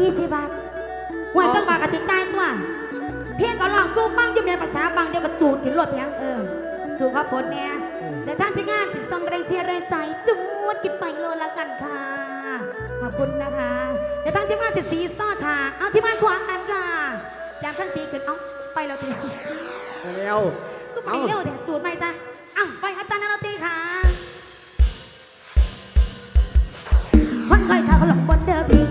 ยี่สิบบาทหัต้องบาทกับชิ้นใจตัว เพียงก็ลองสู้บ้างอยู่ในภาษาบางเดียวกับจูดถึงหลดเพียงเออ จูดข้าวโพดเนี่ยแต่ท่านที่งานสิทธิ์ทรงแรงเชียร์แรงใจจูดกินไปโลละกันค่ะ ขอบคุณนะคะแต่ท่านที่งานสิทธิ์สีซ้อทาเอาที่บ้านขวางกันค่ะยามท่านสีขึ้นเอาไปเราตีไปเร็วก็ไปเร็วเดี๋ยวจูดไมจ้ะอะไปอาจารย์นาตีค่ะคนเคยทาเขาหลงบนเดิมพี่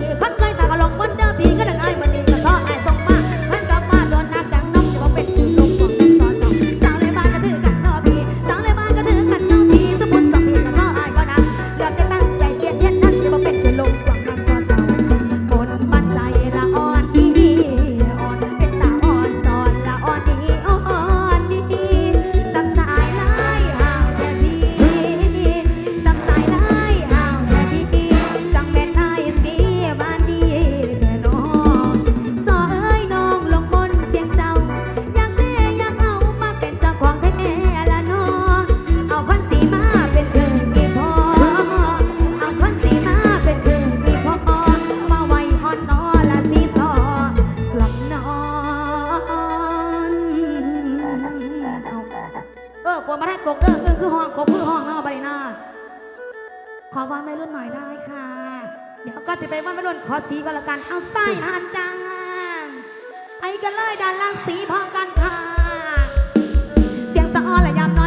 คือคือห้องครบคือห้องเฮาบหน้าขอวันไม่รุ่นหน่อยได้ค่ะ เดี๋ยวก็สิไปวันงไม่รุ่นขอสีก็แล้วกัน เอาไส้หันจานไปกันเลยด้านล่างสีพร้อมกันค่ะ เสียงสะอ้อนและยำ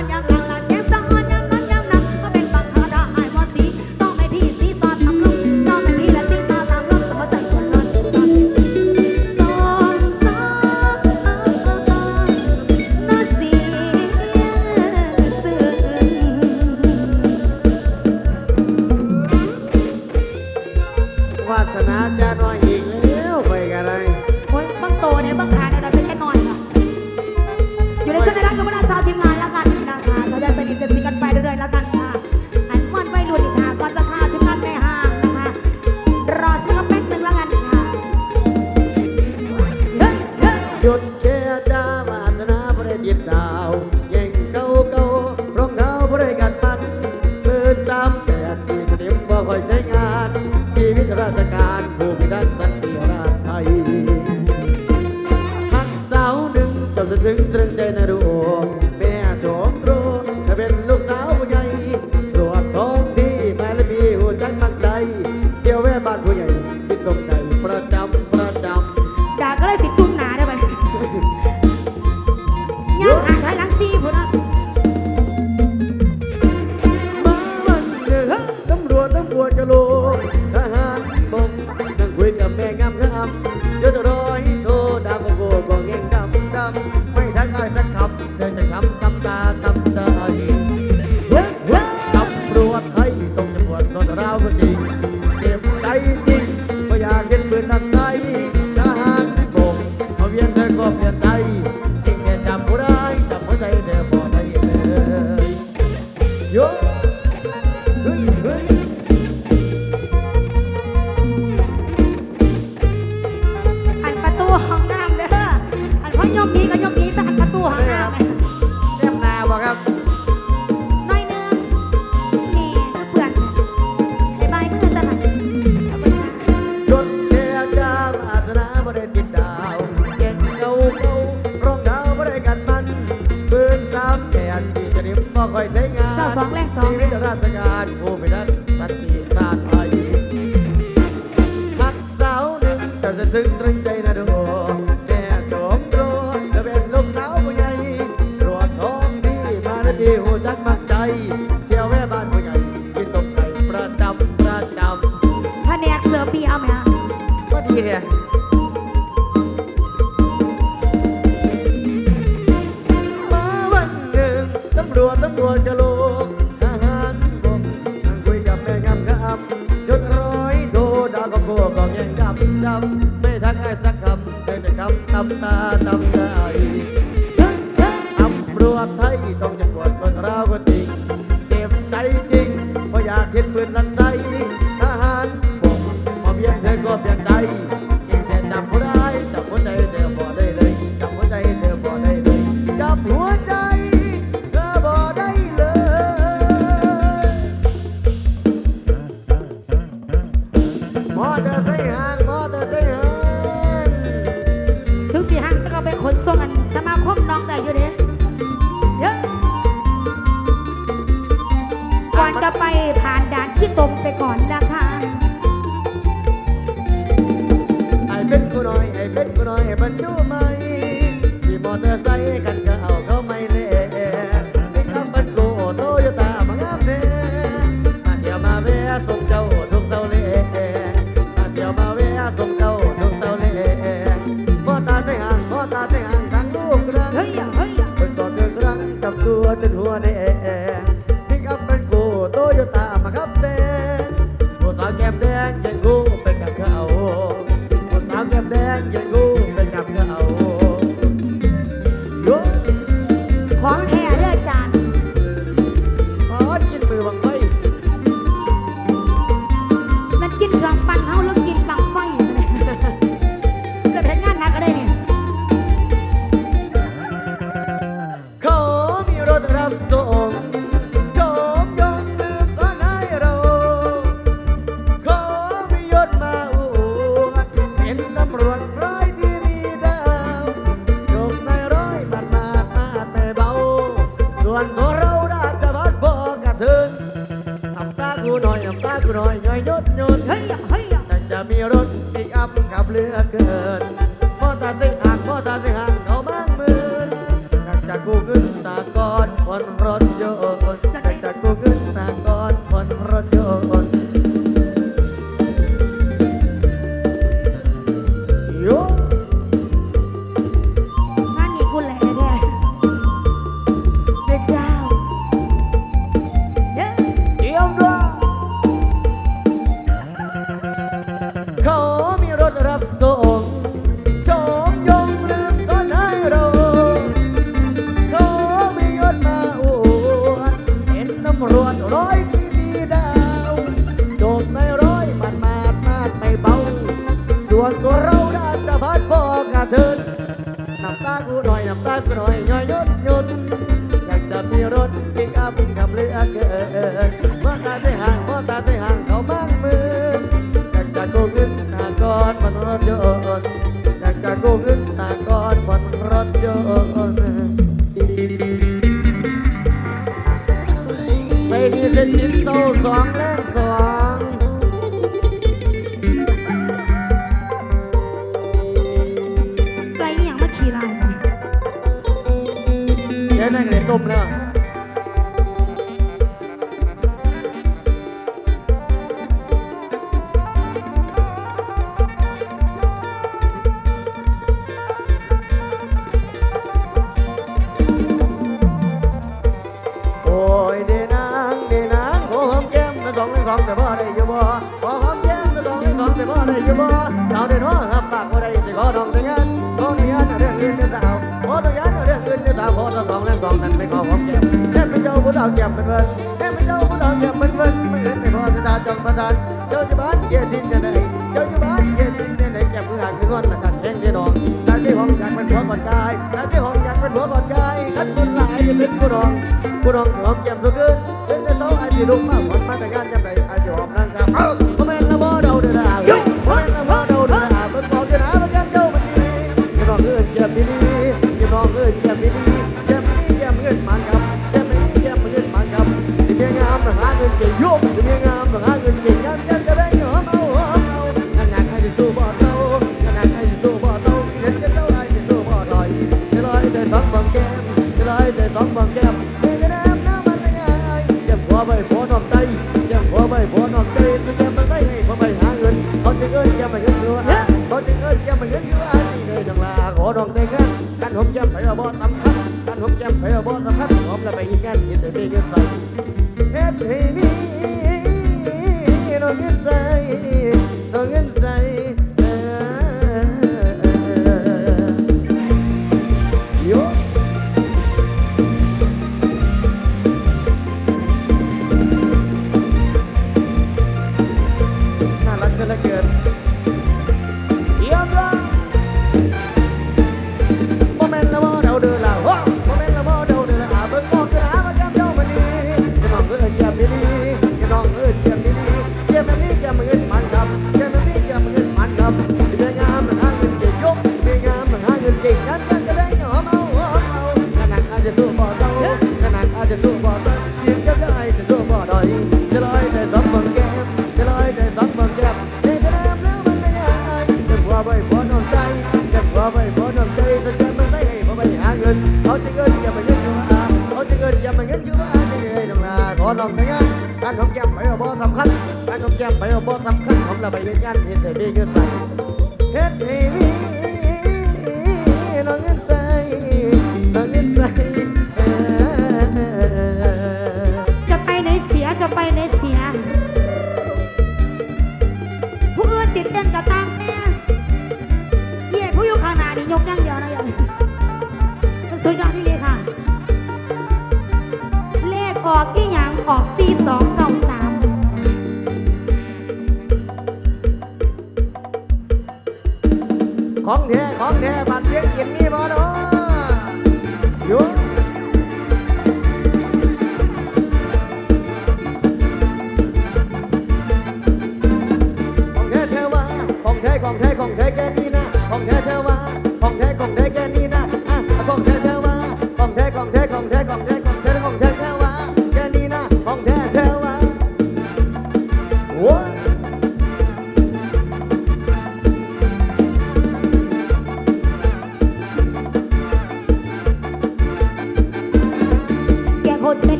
ไปใช้งานเจ้าสองแรกสอง ชีวิตราชการผู้พิทักษ์สันติราษไทย หักสาวหนึ่งเจ้าจะซึ้งตรึงใจนะดูแม่ชมรัจะเป็นลูกสาวผู้ใหญ่รวดทองดีมาได้พี่หูจักมักใจ เที่ยวแม่บ้านผู้ใหญ่กินต้มไก่ประจำประจำ แผนกเสือปีเอาแหม บ่เปลี่ยนใจแต่จำผู้ใดจเบ่ได้เลยจำใจเธอบ่ได้เลยจำหัวใจเธอบ่ได้เลยมอเถึงสี่ห้างต้องเอาไปขนส่งกันสมาคมน้องได้ยู่ด้เยอะก่อนจะไปผ่านด่านที่ตรงไปก่อน เป็นผู้น้อยบรรจุไม้ที่มอเตอร์ไซค そう Đồ. าวแก้มเป็นเวิร์นแค่ไม่เจ้าผู้สาวแก้มเป็นเวิร์นไม่เห็นในพ่อสตาจองประทานเจ้าจะบ้านเกียรตินเนี่ไหนเจ้าจะบ้านเกียรตินเนี่ไหนแก่ผู้หางคือร้อนละกันแห้งเดียดองกาที่ห้องอยากเป็นผัวก่อนใจกาที่ห้องอยากเป็นผัวก่อนใจขันคนหลายจะเป็นผู้รองผู้รองหอมแก้มทุกคืนเป็นแต่สองอาชีพลูกมาานหอมแจ่มเผยรบอตำคัดบ้านหอมแจ่มเผยรบอตำคัดหอมและไปยิงงานกินแต่เด็กเงินใส่เฮ็ดเฮ็ ขอลองไปงานการของแก้มไปเอาบ่สำคัญการของแก้มไปเอาบ่สำคัญผมละไปเล่นงานเฮ็ดแต่ดีเกินไปเฮ็ดให้มี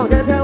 跑跳跳。